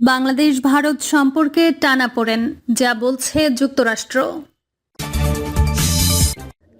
বাংলাদেশ, ভারত সম্পর্কে টানাপোড়েন যা বলছে যুক্তরাষ্ট্র।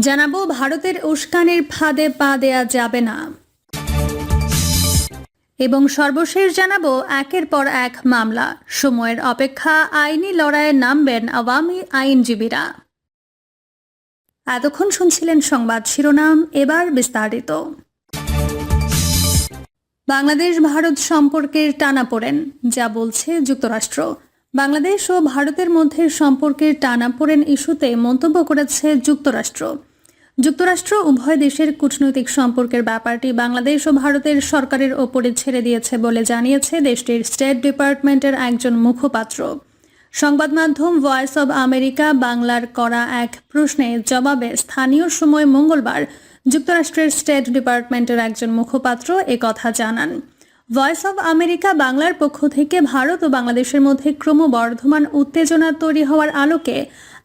জানাব, ভারতের উস্কানির ফাঁদে পা দেয়া যাবে না। এবং সর্বশেষ জানাব, একের পর এক মামলা। সময়ের অপেক্ষা, আইনি লড়াইয়ে নামবেন আওয়ামী আইনজীবীরা। এতক্ষণ শুনছিলেন সংবাদ শিরোনাম, এবার বিস্তারিত। বাংলাদেশ, ভারত সম্পর্কের টানাপোড়েন যা বলছে যুক্তরাষ্ট্র। বাংলাদেশ ও ভারতের মধ্যে সম্পর্কের টানাপোড়েন ইস্যুতে মন্তব্য করেছে যুক্তরাষ্ট্র। যুক্তরাষ্ট্র উভয় দেশের কূটনৈতিক সম্পর্কের ব্যাপারটি বাংলাদেশ ও ভারতের সরকারের ওপরে ছেড়ে দিয়েছে বলে জানিয়েছে দেশটির স্টেট ডিপার্টমেন্টের একজন মুখপাত্র। সংবাদ মাধ্যম ভয়েস অব আমেরিকা বাংলার করা এক প্রশ্নে জবাবে স্থানীয় সময় মঙ্গলবার যুক্তরাষ্ট্রের স্টেট ডিপার্টমেন্টের একজন মুখপাত্র কথা জানান। ভয়েস অব আমেরিকা বাংলার পক্ষ থেকে ভারত ও বাংলাদেশের মধ্যে ক্রমবর্ধমান উত্তেজনা তৈরি হওয়ার আলোকে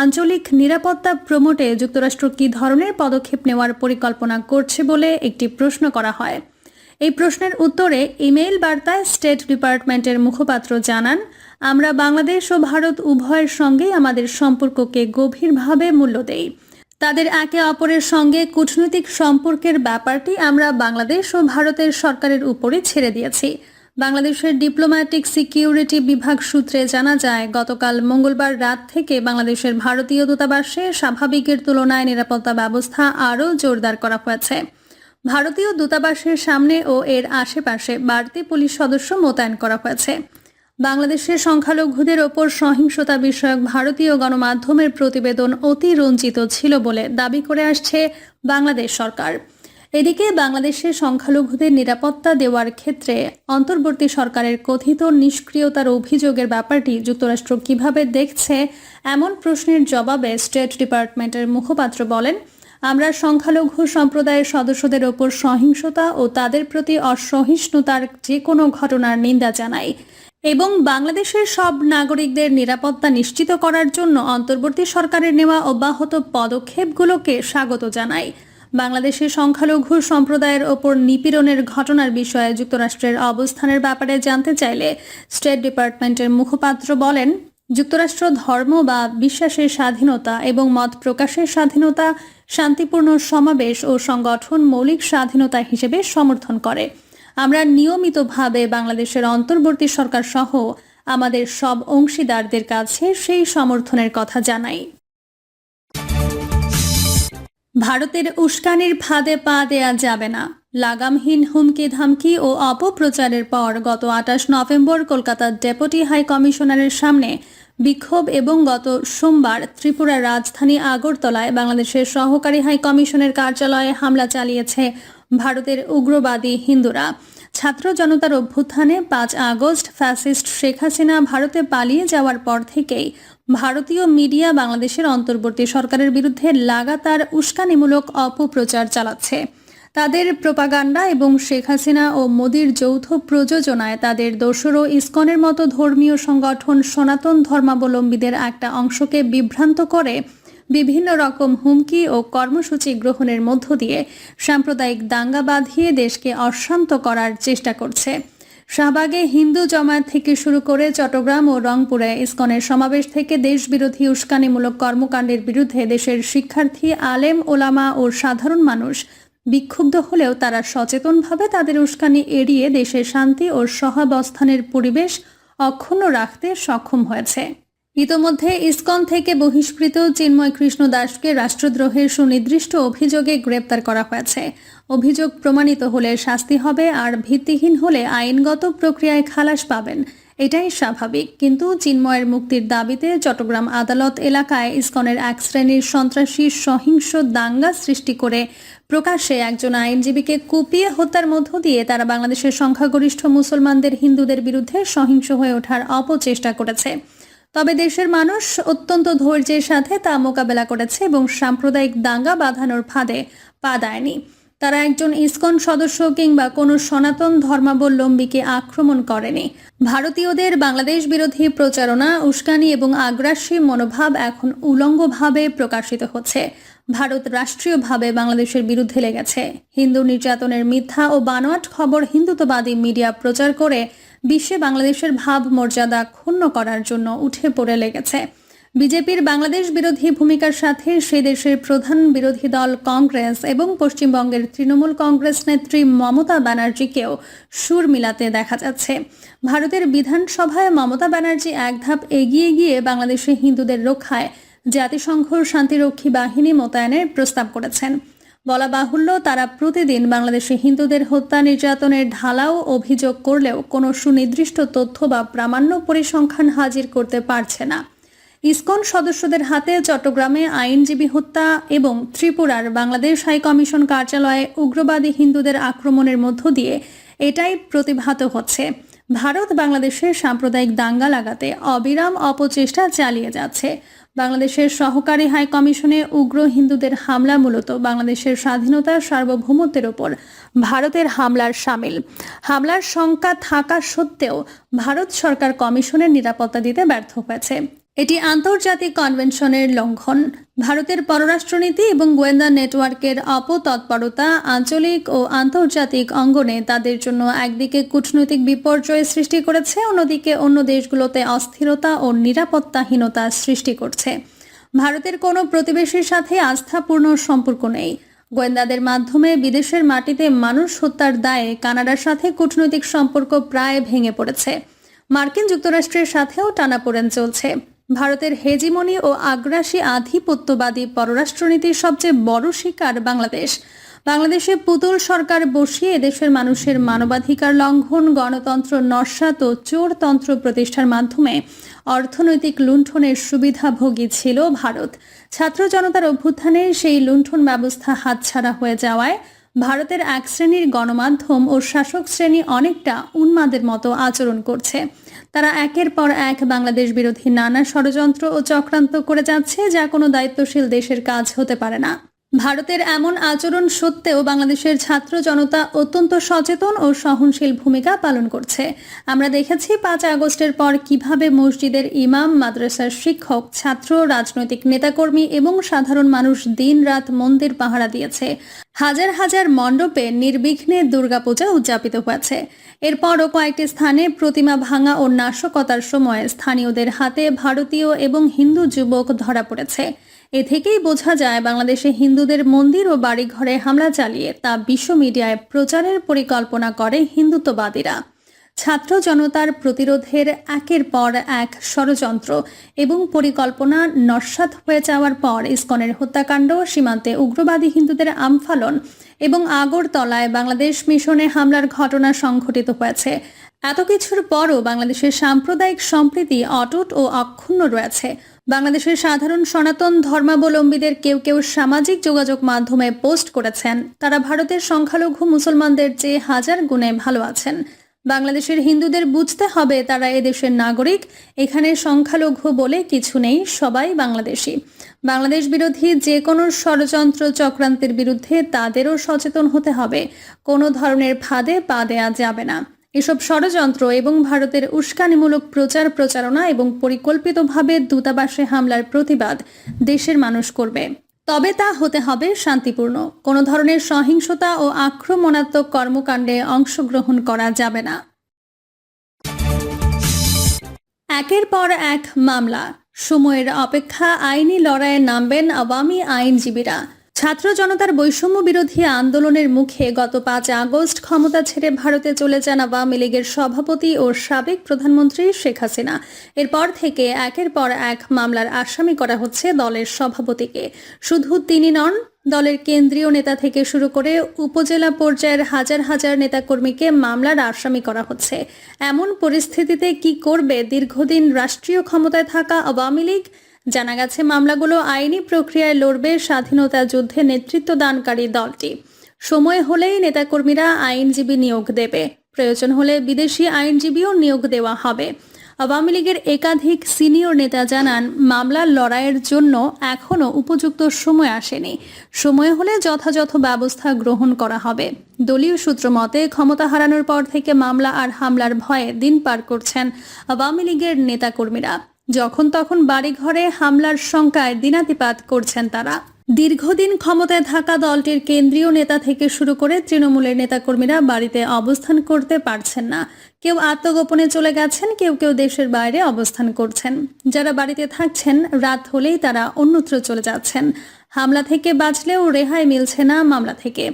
আঞ্চলিক নিরাপত্তা প্রমোটে যুক্তরাষ্ট্র কী ধরনের পদক্ষেপ নেওয়ার পরিকল্পনা করছে বলে একটি প্রশ্ন করা হয়। এই প্রশ্নের উত্তরে ইমেইল বার্তায় স্টেট ডিপার্টমেন্টের মুখপাত্র জানান, আমরা বাংলাদেশ ও ভারত উভয়ের সঙ্গেই আমাদের সম্পর্ককে গভীরভাবে মূল্য দেই। তাদের একে অপরের সঙ্গে কূটনৈতিক সম্পর্কের ব্যাপারটি আমরা বাংলাদেশ ও ভারতের সরকারের উপরে ছেড়ে দিয়েছি। বাংলাদেশের ডিপ্লোম্যাটিক সিকিউরিটি বিভাগ সূত্রে জানা যায়, গতকাল মঙ্গলবার রাত থেকে বাংলাদেশের ভারতীয় দূতাবাসে স্বাভাবিকের তুলনায় নিরাপত্তা ব্যবস্থা আরও জোরদার করা হয়েছে। ভারতীয় দূতাবাসের সামনে ও এর আশেপাশে বাড়তি পুলিশ সদস্য মোতায়েন করা হয়েছে। বাংলাদেশের সংখ্যালঘুদের ওপর সহিংসতা বিষয়ক ভারতীয় গণমাধ্যমের প্রতিবেদন অতি রঞ্জিত ছিল বলে দাবি করে আসছে বাংলাদেশ সরকার। এদিকে বাংলাদেশের সংখ্যালঘুদের নিরাপত্তা দেওয়ার ক্ষেত্রে অন্তর্বর্তী সরকারের কথিত নিষ্ক্রিয়তার অভিযোগের ব্যাপারটি যুক্তরাষ্ট্র কীভাবে দেখছে, এমন প্রশ্নের জবাবে স্টেট ডিপার্টমেন্টের মুখপাত্র বলেন, আমরা সংখ্যালঘু সম্প্রদায়ের সদস্যদের ওপর সহিংসতা ও তাদের প্রতি অসহিষ্ণুতার যে কোনো ঘটনার নিন্দা জানাই। এবং বাংলাদেশের সব নাগরিকদের নিরাপত্তা নিশ্চিত করার জন্য অন্তর্বর্তী সরকারের নেওয়া অব্যাহত পদক্ষেপগুলোকে স্বাগত জানায় বাংলাদেশের সংখ্যালঘু সম্প্রদায়ের ওপর নিপীড়নের ঘটনার বিষয়ে যুক্তরাষ্ট্রের অবস্থানের ব্যাপারে জানতে চাইলে স্টেট ডিপার্টমেন্টের মুখপাত্র বলেন, যুক্তরাষ্ট্র ধর্ম বা বিশ্বাসের স্বাধীনতা এবং মত প্রকাশের স্বাধীনতা শান্তিপূর্ণ সমাবেশ ও সংগঠন মৌলিক স্বাধীনতা হিসেবে সমর্থন করে। আমরা নিয়মিতভাবে বাংলাদেশের অন্তর্বর্তী সরকার সহ আমাদের সব অংশীদারদের কাছে সেই সমর্থনের কথা জানাই। ভারতের উস্কানির ফাঁদে পা দেয়া যাবে না। লাগামহীন হুমকি ধামকি ও অপপ্রচারের পর গত আঠাশ নভেম্বর কলকাতার ডেপুটি হাই কমিশনারের সামনে বিক্ষোভ এবং গত সোমবার ত্রিপুরার রাজধানী আগরতলায় বাংলাদেশের সহকারী হাই কমিশনের কার্যালয়ে হামলা চালিয়েছে ভারতের উগ্রবাদী হিন্দুরা। ছাত্র জনতার অভ্যুত্থানে পাঁচ আগস্ট ফ্যাসিস্ট শেখ হাসিনা ভারতে পালিয়ে যাওয়ার পর থেকেই ভারতীয় মিডিয়া বাংলাদেশের অন্তর্বর্তী সরকারের বিরুদ্ধে লাগাতার উস্কানিমূলক অপপ্রচার চালাচ্ছে। তাদের প্রপাগান্ডা এবং শেখ হাসিনা ও মোদির যৌথ প্রযোজনায় তাদের দোসরও ইসকনের মতো ধর্মীয় সংগঠন সনাতন ধর্মাবলম্বীদের একটা অংশকে বিভ্রান্ত করে বিভিন্ন রকম হুমকি ও কর্মসূচি গ্রহণের মধ্য দিয়ে সাম্প্রদায়িক দাঙ্গা বাঁধিয়ে দেশকে অশান্ত করার চেষ্টা করছে। শাহবাগে হিন্দু জমায়েত থেকে শুরু করে চট্টগ্রাম ও রংপুরে ইসকনের সমাবেশ থেকে দেশবিরোধী উস্কানিমূলক কর্মকাণ্ডের বিরুদ্ধে দেশের শিক্ষার্থী, আলেম, ওলামা ও সাধারণ মানুষ বিক্ষুব্ধ হলেও তারা সচেতনভাবে তাদের উস্কানি এড়িয়ে দেশের শান্তি ও সহাবস্থানের পরিবেশ অক্ষুণ্ণ রাখতে সক্ষম হয়েছে। ইতোমধ্যে ইসকন থেকে বহিষ্কৃত চিন্ময় কৃষ্ণ দাসকে রাষ্ট্রদ্রোহের সুনির্দিষ্ট অভিযোগে গ্রেপ্তার করা হয়েছে। অভিযোগ প্রমাণিত হলে শাস্তি হবে আর ভিত্তিহীন হলে আইনগত প্রক্রিয়ায় খালাস পাবেন। এটাই স্বাভাবিক। কিন্তু চিন্ময়ের মুক্তির দাবিতে চট্টগ্রাম আদালত এলাকায় ইসকনের এক শ্রেণির সন্ত্রাসী সহিংস দাঙ্গা সৃষ্টি করে প্রকাশ্যে একজন আইনজীবীকে কুপিয়ে হত্যার মধ্য দিয়ে তারা বাংলাদেশের সংখ্যাগরিষ্ঠ মুসলমানদের হিন্দুদের বিরুদ্ধে সহিংস হয়ে ওঠার অপচেষ্টা করেছে। তবে দেশের মানুষ অত্যন্ত ধৈর্যের সাথে তা মোকাবেলা করেছে এবং সাম্প্রদায়িক দাঙ্গা বাঁধানোর ফাঁদে পা দেয়নি। তারা একজন ইসকন সদস্য কিংবা কোনো সনাতন ধর্মাবলম্বীকে আক্রমণ করেনি। ভারতীয়দের বাংলাদেশ বিরোধী প্রচারণা, উস্কানি এবং আগ্রাসী মনোভাব এখন উলঙ্গভাবে প্রকাশিত হচ্ছে। ভারত রাষ্ট্রীয়ভাবে বাংলাদেশের বিরুদ্ধে লেগেছে। হিন্দু নির্যাতনের মিথ্যা ও বানোয়াট খবর হিন্দুত্ববাদী মিডিয়া প্রচার করে বিশ্বে বাংলাদেশের ভাব মর্যাদা ক্ষুণ্ণ করার জন্য উঠে পড়ে লেগেছে। বিজেপির বাংলাদেশ বিরোধী ভূমিকার সাথে সে দেশের প্রধান বিরোধী দল কংগ্রেস এবং পশ্চিমবঙ্গের তৃণমূল কংগ্রেস নেত্রী মমতা ব্যানার্জিকেও সুর মিলাতে দেখা যাচ্ছে। ভারতের বিধানসভায় মমতা ব্যানার্জি এক ধাপ এগিয়ে গিয়ে বাংলাদেশে হিন্দুদের রক্ষায় জাতিসংঘ শান্তিরক্ষী বাহিনী মোতায়েনের প্রস্তাব করেছেন। বলা বাহুল্য, তারা প্রতিদিন বাংলাদেশে হিন্দুদের হত্যা, নির্যাতনের ঢালাও অভিযোগ করলেও কোনো সুনির্দিষ্ট তথ্য বা প্রামাণ্য পরিসংখ্যান হাজির করতে পারছে না। ইসকন সদস্যদের হাতে চট্টগ্রামে আইনজীবী হত্যা এবং ত্রিপুরার বাংলাদেশ হাই কমিশন কার্যালয়ে উগ্রবাদী হিন্দুদের আক্রমণের মধ্য দিয়ে এটাই প্রতিভাত হচ্ছে। ভারত বাংলাদেশের সাম্প্রদায়িক দাঙ্গা লাগাতে অবিরাম অপচেষ্টা চালিয়ে যাচ্ছে। বাংলাদেশের সহকারী হাই কমিশনে উগ্র হিন্দুদের হামলা মূলত বাংলাদেশের স্বাধীনতা সার্বভৌমত্বের ওপর ভারতের হামলার সামিল। হামলার শঙ্কা থাকা সত্ত্বেও ভারত সরকার কমিশনের নিরাপত্তা দিতে ব্যর্থ হয়েছে। এটি আন্তর্জাতিক কনভেনশনের লঙ্ঘন। ভারতের পররাষ্ট্রনীতি এবং গোয়েন্দা নেটওয়ার্কের অপতৎপরতা আঞ্চলিক ও আন্তর্জাতিক অঙ্গনে তাদের জন্য একদিকে কূটনৈতিক বিপর্যয় সৃষ্টি করেছে, অন্যদিকে অন্য দেশগুলোতে অস্থিরতা ও নিরাপত্তাহীনতা সৃষ্টি করছে। ভারতের কোনো প্রতিবেশীর সাথে আস্থাপূর্ণ সম্পর্ক নেই। গোয়েন্দাদের মাধ্যমে বিদেশের মাটিতে মানুষ হত্যার দায়ে কানাডার সাথে কূটনৈতিক সম্পর্ক প্রায় ভেঙে পড়েছে। মার্কিন যুক্তরাষ্ট্রের সাথেও টানাপোড়েন চলছে। ভারতের হেজিমনি ও আগ্রাসী আধিপত্যবাদী পররাষ্ট্রনীতির সবচেয়ে বড় শিকার বাংলাদেশ। বাংলাদেশে পুতুল সরকার বসিয়ে দেশের মানুষের মানবাধিকার লঙ্ঘন, গণতন্ত্র নস্যাত ও চোরতন্ত্র প্রতিষ্ঠার মাধ্যমে অর্থনৈতিক লুণ্ঠনের সুবিধাভোগী ছিল ভারত। ছাত্র জনতার অভ্যুত্থানে সেই লুণ্ঠন ব্যবস্থা হাতছাড়া হয়ে যাওয়ায় ভারতের এক শ্রেণির গণমাধ্যম ও শাসক শ্রেণি অনেকটা উন্মাদের মতো আচরণ করছে। তারা একের পর এক বাংলাদেশ বিরোধী নানা ষড়যন্ত্র ও চক্রান্ত করে যাচ্ছে, যা কোনো দায়িত্বশীল দেশের কাজ হতে পারে না। ভারতের এমন আচরণ সত্ত্বেও বাংলাদেশের ছাত্র জনতা অত্যন্ত সচেতন ও সহনশীল ভূমিকা পালন করছে। আমরা দেখেছি পাঁচ আগস্টের পর কীভাবে মসজিদের ইমাম, মাদ্রাসার শিক্ষক, ছাত্র, রাজনৈতিক নেতাকর্মী এবং সাধারণ মানুষ দিনরাত মন্দির পাহারা দিয়েছে। হাজার হাজার মণ্ডপে নির্বিঘ্নে দুর্গাপূজা উদযাপিত হয়েছে। এরপরও কয়েকটি স্থানে প্রতিমা ভাঙা ও নাশকতার সময় স্থানীয়দের হাতে ভারতীয় এবং হিন্দু যুবক ধরা পড়েছে। এ থেকেই বোঝা যায় বাংলাদেশে হিন্দুদের মন্দির ও বাড়িঘরে হামলা চালিয়ে তা বিশ্ব মিডিয়ায় প্রচারের পরিকল্পনা করে হিন্দুত্ববাদীরা। ছাত্র জনতার প্রতিরোধের একের পর এক ষড়যন্ত্র এবং পরিকল্পনা নস্বাত হয়ে যাওয়ার পর ইসকনের হত্যাকাণ্ড, সীমান্তে উগ্রবাদী হিন্দুদের আমফালন এবং আগরতলায় বাংলাদেশ মিশনে হামলার ঘটনা সংঘটিত হয়েছে। এত কিছুর পরও বাংলাদেশের সাম্প্রদায়িক সম্প্রীতি অটুট ও অক্ষুণ্ণ রয়েছে। বাংলাদেশের সাধারণ সনাতন ধর্মাবলম্বীদের কেউ কেউ সামাজিক যোগাযোগ মাধ্যমে পোস্ট করেছেন। তারা ভারতের সংখ্যালঘু মুসলমানদের চেয়ে হাজার গুণে ভালো আছেন। বাংলাদেশের হিন্দুদের বুঝতে হবে তারা এদেশের নাগরিক। এখানে সংখ্যালঘু বলে কিছু নেই, সবাই বাংলাদেশি। বাংলাদেশ বিরোধী যে কোনো ষড়যন্ত্র চক্রান্তের বিরুদ্ধে তাদেরও সচেতন হতে হবে। কোনো ধরনের ফাঁদে পা দেয়া যাবে না। এসব ষড়যন্ত্র এবং ভারতের উস্কানিমূলক প্রচার, প্রচারণা এবং পরিকল্পিতভাবে দূতাবাসে হামলার প্রতিবাদ দেশের মানুষ করবে। তবে তা হতে হবে শান্তিপূর্ণ। কোনো ধরনের সহিংসতা ও আক্রমণাত্মক কর্মকাণ্ডে অংশগ্রহণ করা যাবে না। একের পর এক মামলা। সময়ের অপেক্ষা আইনি লড়াইয়ে নামবেন আওয়ামী আইনজীবীরা। ছাত্র জনতার বৈষম্য বিরোধী আন্দোলনের মুখে গত পাঁচ আগস্ট ক্ষমতা ছেড়ে ভারতে চলে যান আওয়ামী লীগের সভাপতি ও সাবেক প্রধানমন্ত্রী শেখ হাসিনা। এরপর থেকে একের পর এক মামলার আসামি করা হচ্ছে দলের সভাপতিকে। শুধু তিনি নন, দলের কেন্দ্রীয় নেতা থেকে শুরু করে উপজেলা পর্যায়ের হাজার হাজার নেতাকর্মীকে মামলার আসামি করা হচ্ছে। এমন পরিস্থিতিতে কি করবে দীর্ঘদিন রাষ্ট্রীয় ক্ষমতায় থাকা আওয়ামী লীগ? জানা গেছে, মামলাগুলো আইনি প্রক্রিয়ায় লড়বে স্বাধীনতা যুদ্ধে নেতৃত্ব দানকারী দলটি। সময় হলেই নেতাকর্মীরা আইনজীবী নিয়োগ দেবে। প্রয়োজন হলে বিদেশি আইনজীবীও নিয়োগ দেওয়া হবে। আওয়ামী লীগের একাধিক সিনিয়র নেতা জানান, মামলার লড়াইয়ের জন্য এখনও উপযুক্ত সময় আসেনি। সময় হলে যথাযথ ব্যবস্থা গ্রহণ করা হবে। দলীয় সূত্র মতে, ক্ষমতা হারানোর পর থেকে মামলা আর হামলার ভয়ে দিন পার করছেন আওয়ামী লীগের নেতাকর্মীরা। যখন তখন বাড়িঘরে হামলার শঙ্কায় দিনাতিপাত করছেন তারা। দীর্ঘদিন ক্ষমতায় থাকা দলটির কেন্দ্রীয় নেতা থেকে শুরু করে তৃণমূলের নেতাকর্মীরা বাড়িতে অবস্থান করতে পারছেন না। কেউ আত্মগোপনে চলে গেছেন, কেউ কেউ দেশের বাইরে অবস্থান করছেন। যারা বাড়িতে থাকছেন, রাত হলেই তারা অন্যত্র চলে যাচ্ছেন। হামলা থেকে বাঁচলেও রেহাই মিলছে না মামলা থেকে।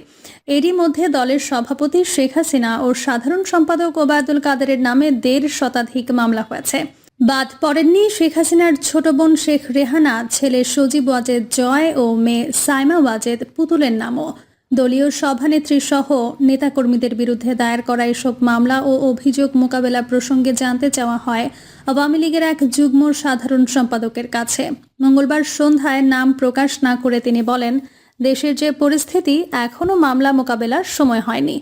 এরই মধ্যে দলের সভাপতি শেখ হাসিনা ও সাধারণ সম্পাদক ওবায়দুল কাদেরের নামে দেড় শতাধিক মামলা হয়েছে। বাদ পড়েননি শেখ হাসিনার ছোট বোন শেখ রেহানা, ছেলে সজীব ওয়াজেদ জয় ও মেয়ে সাইমা ওয়াজেদ পুতুলের নামও। দলীয় সভানেত্রী সহ নেতাকর্মীদের বিরুদ্ধে দায়ের করা এসব মামলা ও অভিযোগ মোকাবেলা প্রসঙ্গে জানতে চাওয়া হয় আওয়ামী লীগের এক যুগ্ম সাধারণ সম্পাদকের কাছে। মঙ্গলবার সন্ধ্যায় নাম প্রকাশ না করে তিনি বলেন, দেশের যে পরিস্থিতি এখনও মামলা মোকাবেলার সময় হয়নি।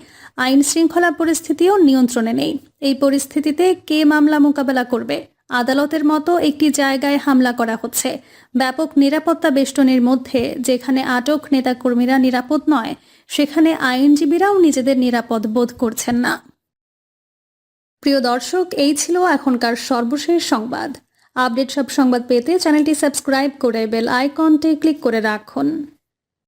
আইন শৃঙ্খলা পরিস্থিতিও নিয়ন্ত্রণে নেই। এই পরিস্থিতিতে কে মামলা মোকাবেলা করবে? আদালতের মতো একটি জায়গায় হামলা করা হচ্ছে। ব্যাপক নিরাপত্তা বেষ্টনীর মধ্যে, যেখানে আটক নেতাকর্মীরা নিরাপদ নয়, সেখানে আইনজীবীরাও নিজেদের নিরাপদ বোধ করছেন না। প্রিয় দর্শক, এই ছিল এখনকার সর্বশেষ সংবাদ। আপডেট সব সংবাদ পেতে চ্যানেলটি সাবস্ক্রাইব করে বেল আইকনটি ক্লিক করে রাখুন।